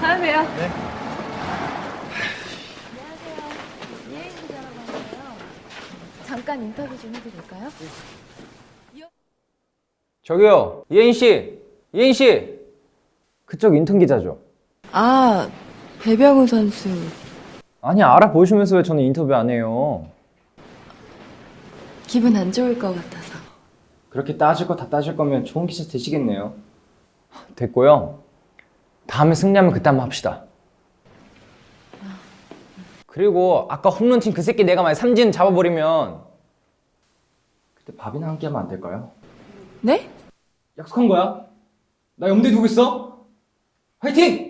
들어오세요. 잠깐 인터뷰 좀 해도 될까요? 저기요, 이혜인 씨, 이혜인 씨. 그쪽 인턴 기자죠? 아, 배병우 선수. 아니 알아보시면서 왜 저는 인터뷰 안 해요? 기분 안 좋을 것 같아서. 그렇게 따질 거 다 따질 거면 좋은 기자 되시겠네요. 됐고요. 다음에 승리하면 그때 한번 합시다. 그리고 아까 홈런 친 그 새끼 내가 만약 삼진 잡아버리면 그때 밥이나 한끼 하면 안 될까요? 네? 약속한 거야. 나 염두에 두고 있어. 화이팅!